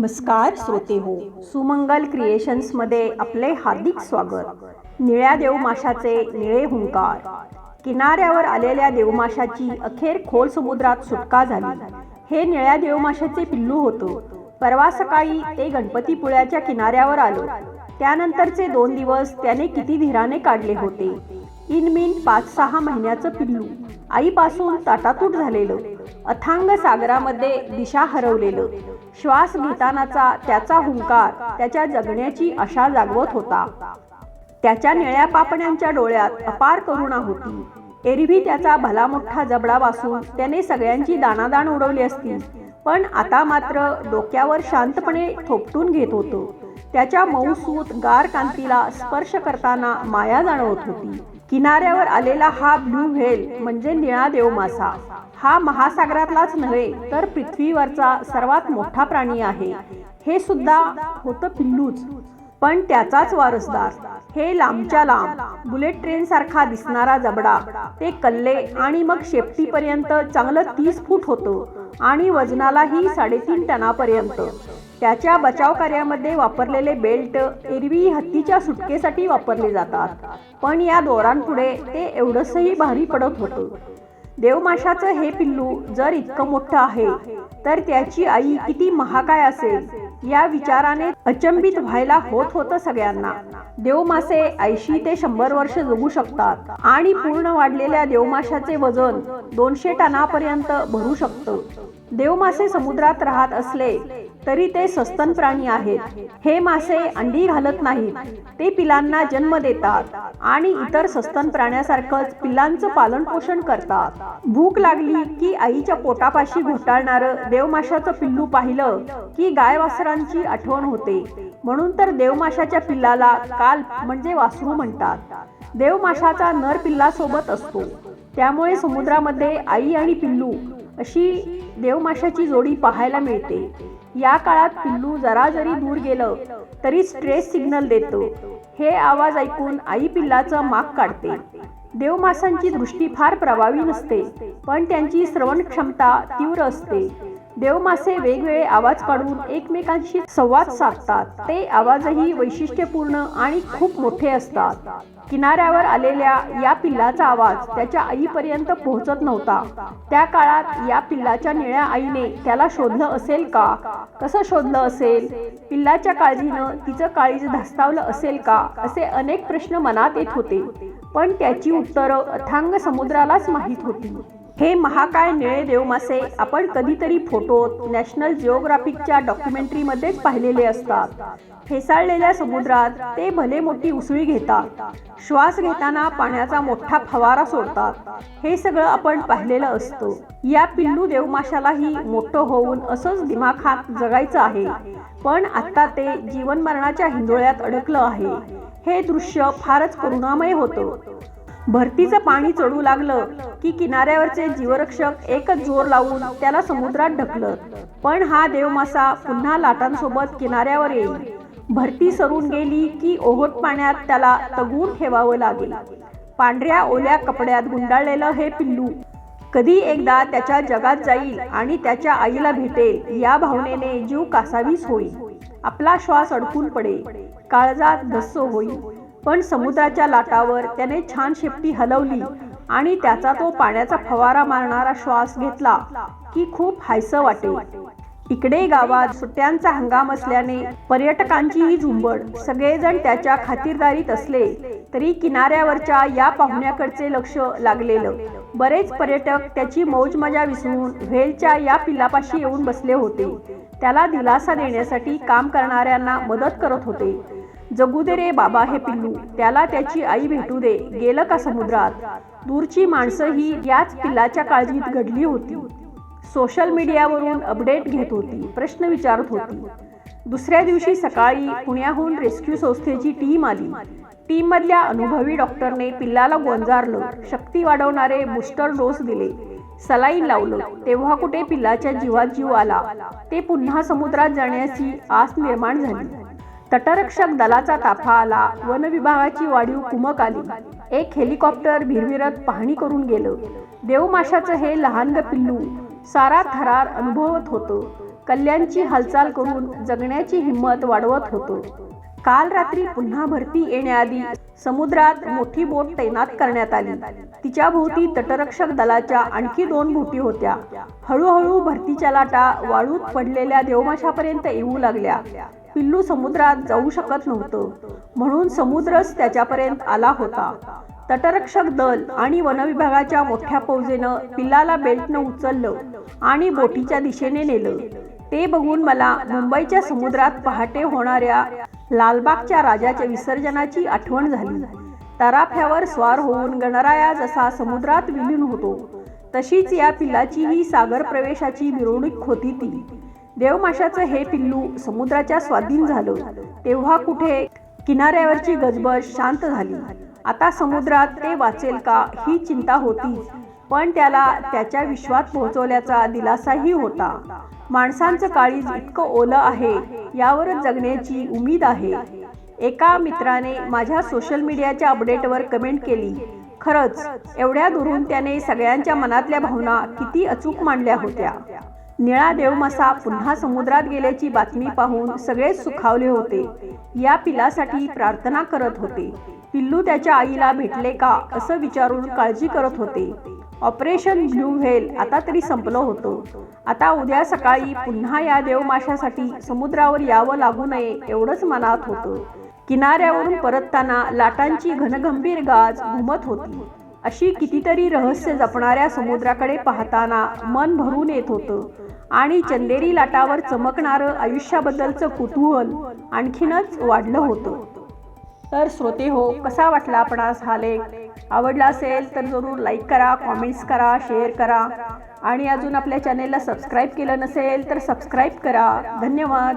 नमस्कार श्रोते हो. सुमंगल क्रिएशन्समध्ये आपले हार्दिक स्वागत. निळ्या देवमाशाचे निळे हुंकार. किनाऱ्यावर आलेल्या देवमाशाची अखेर खोल समुद्रात सुटका झाली. हे निळ्या देवमाशाचे पिल्लू होतं. परवा सकाळी ते गणपतीपुळ्याच्या किनाऱ्यावर आलं. त्यानंतरचे दोन दिवस त्याने किती धीराने काढले होते. इनमिन पाच सहा महिन्याचं पिल्लू. आईपासून ताटातूट झालेलं. अथांग सागरामध्ये दिशा हरवलेलं. श्वास घेतानाचा त्याचा हुंकार त्याच्या जगण्याची आशा जागवत होता. त्याच्या निळ्या पापण्यांच्या डोळ्यात अपार करुणा होती. एरवी त्याचा भला मोठा जबडा वासून त्याने सगळ्यांची दाणादाण उडवली असती. पण आता मात्र डोक्यावर शांतपणे थोपटून घेत होतं. त्याच्या मऊसूत गार कांतीला स्पर्श करताना माया जाणवत होती. किनाऱ्यावर आलेला हा ब्लू व्हेल म्हणजे निळा देवमासा. हा महासागरातलाच नव्हे तर पृथ्वीवरचा सर्वात मोठा प्राणी आहे. हे सुद्धा होतं पिल्लूच. पण त्याचाच वारसदार. हे लांबच्या लांब बुलेट ट्रेन सारखा दिसणारा जबडा. ते कल्ले आणि मग शेपटीपर्यंत चांगलं तीस फूट होतं आणि वजनालाही साडेतीन टनापर्यंत. त्याच्या बचाव कार्यामध्ये वापरलेले बेल्ट एरवी हत्तीच्या सुटकेसाठी वापरले जातात. पण या दोरांपुढे ते एवढंसही भारी पडत होतं. देवमाशाचं हे पिल्लू जर इतकं मोठं आहे तर त्याची आई किती महाकाय असेल या विचाराने अचंबित व्हायला होत होतं सगळ्यांना. देवमासे ऐंशी ते शंभर वर्ष जगू शकतात आणि पूर्ण वाढलेल्या देवमाशाचे वजन दोनशे टनापर्यंत भरू शकतं. देवमासे समुद्रात राहत असले तरी ते सस्तन प्राणी आहेत. हे मासे अंडी घालत नाहीत. ते पिलांना जन्म देतात आणि इतर सस्तन प्राण्यासारखंच पिलांचं पालन पोषण करतात. भूक लागली की आईच्या पोटापाशी घोटाळणारं देवमाशाचं पिल्लू पाहिलं की गाय वासरांची आठवण होते. म्हणून तर देवमाशाच्या पिल्लाला काल म्हणजे वासरू म्हणतात. देवमाशाचा नर पिल्लासोबत असतो. त्यामुळे समुद्रामध्ये आई आणि पिल्लू अशी देवमाशाची जोडी पाहायला मिळते. या काळात पिल्लू जरा जरी दूर गेलं तरी स्ट्रेस सिग्नल देतो. हे आवाज ऐकून आई पिल्लाचं माग काढते. देवमासांची दृष्टी फार प्रभावी नसते पण त्यांची श्रवण क्षमता तीव्र असते. देवमासे वेगवेगळे आवाज काढून एकमेकांशी संवाद साधतात. ते आवाजही वैशिष्ट्यपूर्ण आणि खूप मोठे असतात. किनाऱ्यावर आलेल्या या पिल्लाचा आवाज त्याच्या आईपर्यंत पोहोचत नव्हता. त्या काळात या पिल्लाच्या निळ्या आईने त्याला शोधलं असेल का? कसं शोधलं असेल? पिल्लाच्या काळजीनं तिचं काळीज धास्तावलं असेल का? असे अनेक प्रश्न मनात येत होते. पण त्याची उत्तरं अथांग समुद्रालाच माहीत होती. हे महाकाय निळे देवमासे आपण कधीतरी फोटोत नॅशनल जिओग्राफिकच्या डॉक्युमेंटरीमध्येच पाहिलेले असतात. फेसाळलेल्या समुद्रात ते भले मोठी उसळी घेतात श्वास घेताना पाण्याचा मोठा फवारा सोडतात. हे सगळं आपण पाहिलेलं असतं. या पिल्लू देवमाशालाही मोठं होऊन असंच दिमाखात जगायचं आहे. पण आता ते जीवन मरणाच्या हिंदोळ्यात अडकलं आहे. हे दृश्य फारच करुणामय होतं. भरतीचं पाणी चढू लागलं की किनाऱ्यावरचे जीवरक्षक एकच जोर लावून त्याला समुद्रात ढकलत. पण हा देवमासा पुन्हा लाटांसोबत किनाऱ्यावर येईल. भरती सरून गेली की ओहोट पाण्यात त्याला तगून ठेवावं लागेल. पांढऱ्या ओल्या कपड्यात गुंडाळलेलं हे पिल्लू कधी एकदा त्याच्या जगात जाईल आणि त्याच्या आईला भेटेल या भावनेने जीव कासावीस होईल. आपला श्वास अडकून पडेल. काळजात धस्स होईल. पण समुद्राच्या लाटावर त्याने छान शेपटी हलवली आणि त्याचा तो पाण्याचा फवारा मारणारा श्वास घेतला की खूप हायसं वाटेल इकडे गावात सुट्ट्यांचा हंगाम असल्याने पर्यटकांचीही झुंबड सगळेजण त्याच्या खातिरदारीत असले तरी किनाऱ्यावरच्या या पाहुण्याकडचे लक्ष लागलेलं. बरेच पर्यटक त्याची मौज मजा विसरून व्हेलच्या या पिलापाशी येऊन बसले होते. त्याला दिलासा देण्यासाठी काम करणाऱ्यांना मदत करत होते. जगू दे रे बाबा हे पिल्लू त्याला त्याची आई भेटू दे. गेलं का समुद्रात? दूरची माणसंही याच पिल्लाच्या काळजीत घडली होती. सोशल मीडियावरून अपडेट घेत होती. प्रश्न विचारत होती. दुसऱ्या दिवशी सकाळी पुण्याहून रेस्क्यू संस्थेची टीम आली. टीम मधल्या अनुभवी डॉक्टरने पिल्लाला गोंजारलं. शक्ती वाढवणारे बूस्टर डोस दिले. सलाईन लावलं. तेव्हा कुठे पिल्लाच्या जीवात जीव आला? ते पुन्हा समुद्रात जाण्याची आस निर्माण झाली तटरक्षक दलाचा ताफा आला. वन विभागाची वाढीव कुमक आली. एक हेलिकॉप्टर भिरभिरत पाहणी करून गेलं. देवमाशाचं हे लहानग पिल्लू सारा थरार अनुभवत होतं. कल्याणची हालचाल करून जगण्याची हिंमत वाढवत होतो. काल रात्री पुन्हा भरती येण्याआधी समुद्रात मोठी बोट तैनात करण्यात आली. तिच्या भोवती तटरक्षक दलाच्या आणखी दोन बोटी होत्या. हळूहळू भरतीच्या लाटा वाळूत पडलेल्या देवमाशापर्यंत येऊ लागल्या. पिल्लू समुद्रात जाऊ शकत नव्हतं. म्हणून समुद्रच त्याच्यापर्यंत आला होता. तटरक्षक दल आणि वनविभागाच्या मोठ्या फौजेनं पिल्लाला बेल्टनं उचललं आणि बोटीच्या दिशेने नेलं. ते बघून मला मुंबईच्या समुद्रात पहाटे होणाऱ्या लालबागच्या राजाच्या विसर्जनाची आठवण झाली. तराफ्यावर स्वार होऊन गणराया जसा समुद्रात विलीन होतो तशीच या पिल्लाची ही सागर प्रवेशाची मिरवणूक होती ती. देवमाशाचं हे पिल्लू समुद्राच्या स्वाधीन झालं. तेव्हा कुठे किनाऱ्यावरची गजबज शांत झाली. आता समुद्रात ते वाचेल का ही चिंता होतीच पण त्याला त्याच्या विश्वात पोहोचवल्याचा दिलासाही होता. माणसांचं काळीज इतकं ओलं आहे यावरच जगण्याची उमेद आहे. एका मित्राने माझ्या सोशल मीडियाच्या अपडेटवर कमेंट केली खरंच एवढ्या दुरून त्याने सगळ्यांच्या मनातल्या भावना किती अचूक मांडल्या होत्या. निळा देवमासा पुन्हा समुद्रात गेल्याची बातमी पाहून सगळेच सुखावले होते. या पिलासाठी प्रार्थना करत होते. पिल्लू त्याच्या आईला भेटले का असं विचारून काळजी करत होते. ऑपरेशन ब्ल्यू व्हेल आता तरी संपलं होतं. आता उद्या सकाळी पुन्हा या देवमाशासाठी समुद्रावर यावं लागू नये एवढंच मनात होतं. किनाऱ्यावरून परतताना लाटांची घनगंभीर गाज घुमत होती. अशी कितीतरी रहस्य जपणाऱ्या समुद्राकडे पाहताना मन भरून येत होतं. आणि चंदेरी लाटावर चमकणारं आयुष्याबद्दलचं कुतूहल आणखीनच वाढलं होतं. तर श्रोते हो कसा वाटला आपणास हा लेख? आवडला असेल तर जरूर लाईक करा कॉमेंट्स करा शेअर करा. आणि अजून आपल्या चॅनेलला सबस्क्राईब केलं नसेल तर सबस्क्राईब करा. धन्यवाद.